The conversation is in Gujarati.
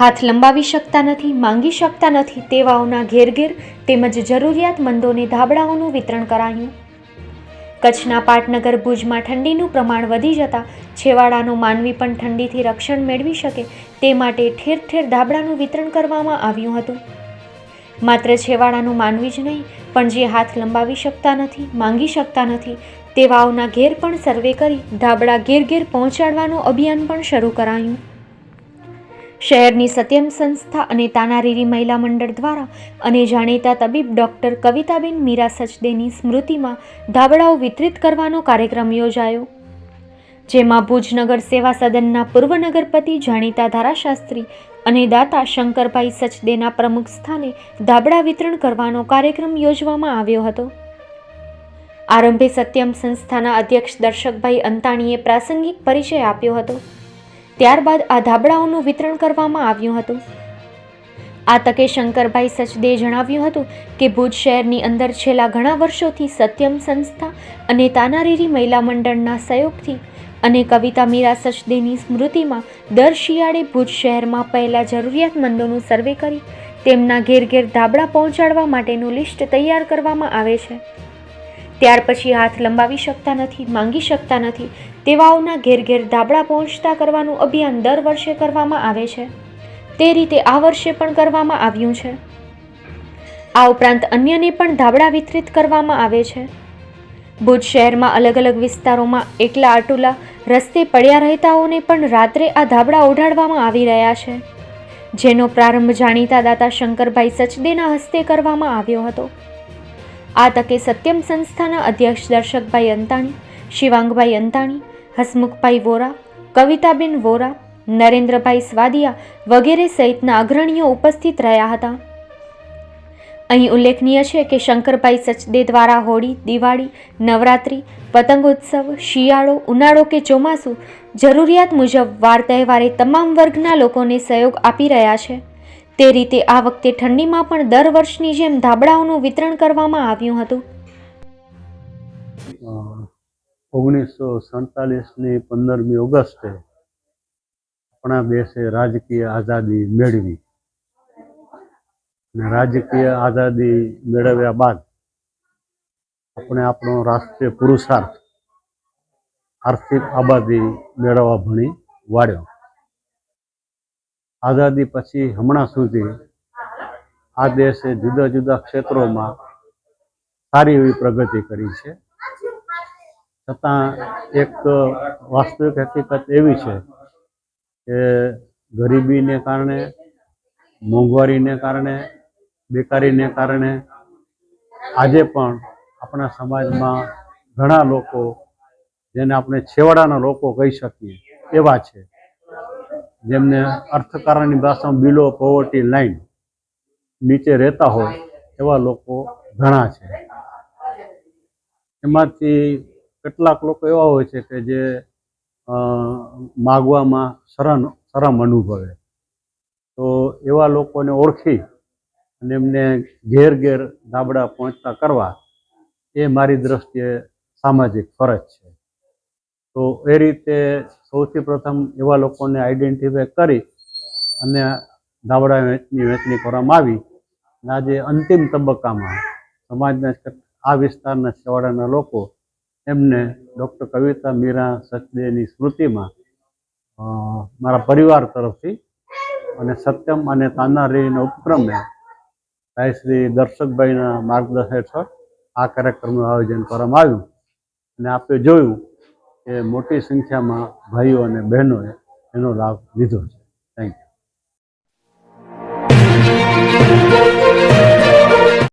હાથ લંબાવી શકતા નથી, માંગી શકતા નથી તેવાઓના ઘેર ઘેર તેમજ જરૂરિયાતમંદોને ધાબળાઓનું વિતરણ કરાયું. કચ્છના પાટનગર ભુજમાં ઠંડીનું પ્રમાણ વધી જતાં છેવાડાનો માનવી પણ ઠંડીથી રક્ષણ મેળવી શકે તે માટે ઠેર ઠેર ધાબળાનું વિતરણ કરવામાં આવ્યું હતું. માત્ર છેવાડાનું માનવી જ નહીં, પણ જે હાથ લંબાવી શકતા નથી, માંગી શકતા નથી તેવાઓના ઘેર પણ સર્વે કરી ધાબળા ઘેર ઘેર પહોંચાડવાનું અભિયાન પણ શરૂ કરાયું. શહેરની સત્યમ સંસ્થા અને તાનારીરી મહિલા મંડળ દ્વારા અને જાણીતા તબીબ ડૉક્ટર કવિતાબેન મીરા સચદેની સ્મૃતિમાં ધાબળાઓ વિતરિત કરવાનો કાર્યક્રમ યોજાયો. જેમાં ભુજનગર સેવા સદનના પૂર્વ નગરપતિ, જાણીતા ધારાશાસ્ત્રી અને દાતા શંકરભાઈ સચદેના પ્રમુખ સ્થાને ધાબળા વિતરણ કરવાનો કાર્યક્રમ યોજવામાં આવ્યો હતો. આરંભે સત્યમ સંસ્થાના અધ્યક્ષ દર્શકભાઈ અંતાણીએ પ્રાસંગિક પરિચય આપ્યો હતો. ત્યારબાદ આ ધાબળાઓનું વિતરણ કરવામાં આવ્યું હતું. આ તકે શંકરભાઈ સચદે જણાવ્યું હતું કે ભુજ શહેરની અંદર છેલ્લા ઘણા વર્ષોથી સત્યમ સંસ્થા અને તાનારીરી મહિલા મંડળના સહયોગથી અને કવિતા મીરા સચદેની સ્મૃતિમાં દર શિયાળે ભુજ શહેરમાં પહેલા જરૂરિયાતમંદોનું સર્વે કરી તેમના ઘેર ઘેર ધાબળા પહોંચાડવા માટેનું લિસ્ટ તૈયાર કરવામાં આવે છે. ત્યાર પછી હાથ લંબાવી શકતા નથી, માંગી શકતા નથી. તેવાઓના ઘેર ઘેર ધાબળા પહોંચતા કરવાનું અભિયાન દર વર્ષે કરવામાં આવે છે. તે રીતે આ વર્ષે પણ કરવામાં આવ્યું છે. આ ઉપરાંત અન્યને પણ ધાબળા વિતરિત કરવામાં આવે છે. ભુજ શહેરમાં અલગ અલગ વિસ્તારોમાં એકલા આટુલા રસ્તે પડ્યા રહેતાઓને પણ રાત્રે આ ધાબળા ઓઢાડવામાં આવી રહ્યા છે. જેનો પ્રારંભ જાણીતા દાતા શંકરભાઈ સચદેના હસ્તે કરવામાં આવ્યો હતો. આ તકે સત્યમ સંસ્થાના અધ્યક્ષ દર્શકભાઈ અંતાણી, શિવાંગભાઈ અંતાણી, હસમુખભાઈ વોરા, કવિતાબેન વોરા, નરેન્દ્રભાઈ સ્વાદિયા વગેરે સહિતના અગ્રણીઓ ઉપસ્થિત રહ્યા હતા. અહીં ઉલ્લેખનીય છે કે શંકરભાઈ સચદે દ્વારા હોળી, દિવાળી, નવરાત્રિ, પતંગોત્સવ, શિયાળો, ઉનાળો કે ચોમાસું જરૂરિયાત મુજબ વાર તહેવારે તમામ વર્ગના લોકોને સહયોગ આપી રહ્યા છે. તે રીતે આ વખતે ઠંડીમાં પણ દર વર્ષની જેમ ધાબળાઓનું વિતરણ કરવામાં આવ્યું હતું. ઓગણીસો સડતાલીસની પંદરમી ઓગસ્ટે આપણા દેશે રાજકીય આઝાદી મેળવી. રાજકીય આઝાદી મેળવ્યા બાદ આપણે આપણો રાષ્ટ્રીય પુરુષાર્થ આર્થિક આબાદી મેળવવા ભણી વાળ્યો. આઝાદી પછી હમણાં સુધી આ દેશે જુદા જુદા ક્ષેત્રોમાં સારી એવી પ્રગતિ કરી છે. છતાં એક વાસ્તવિક હકીકત એવી છે કે ગરીબીને કારણે, મોંઘવારીને કારણે, બેકારીને કારણે આજે પણ આપણા સમાજમાં ઘણા લોકો, જેને આપણે છેવાડાના લોકો કહી શકીએ, એવા છે. જેમને અર્થકારણની ભાષામાં બિલો પોવર્ટી લાઈન નીચે રહેતા હોય એવા લોકો ઘણા છે. એમાંથી કેટલાક લોકો એવા હોય છે કે જે માગવામાં શરમ શરમ અનુભવે. તો એવા લોકોને ઓળખી અને એમને ઘેર ઘેર ગાબડા પહોંચતા કરવા એ મારી દ્રષ્ટિએ સામાજિક ફરજ છે. તો એ રીતે સૌથી પ્રથમ એવા લોકોને આઈડેન્ટિફાય કરી અને ધાબળા વેચની વહેંચણી કરવામાં આવી. અને આજે અંતિમ તબક્કામાં સમાજના આ વિસ્તારના છેવાડાના લોકો એમને ડૉક્ટર કવિતા મીરા સચદેની સ્મૃતિમાં મારા પરિવાર તરફથી અને સત્યમ અને તાનારીના ઉપક્રમે ભાઈ શ્રી દર્શકભાઈના માર્ગદર્શન હેઠળ આ કાર્યક્રમનું આયોજન કરવામાં આવ્યું. અને આપણે જોયું કે મોટી સંખ્યામાં ભાઈઓ અને બહેનોએ એનો લાભ લીધો છે.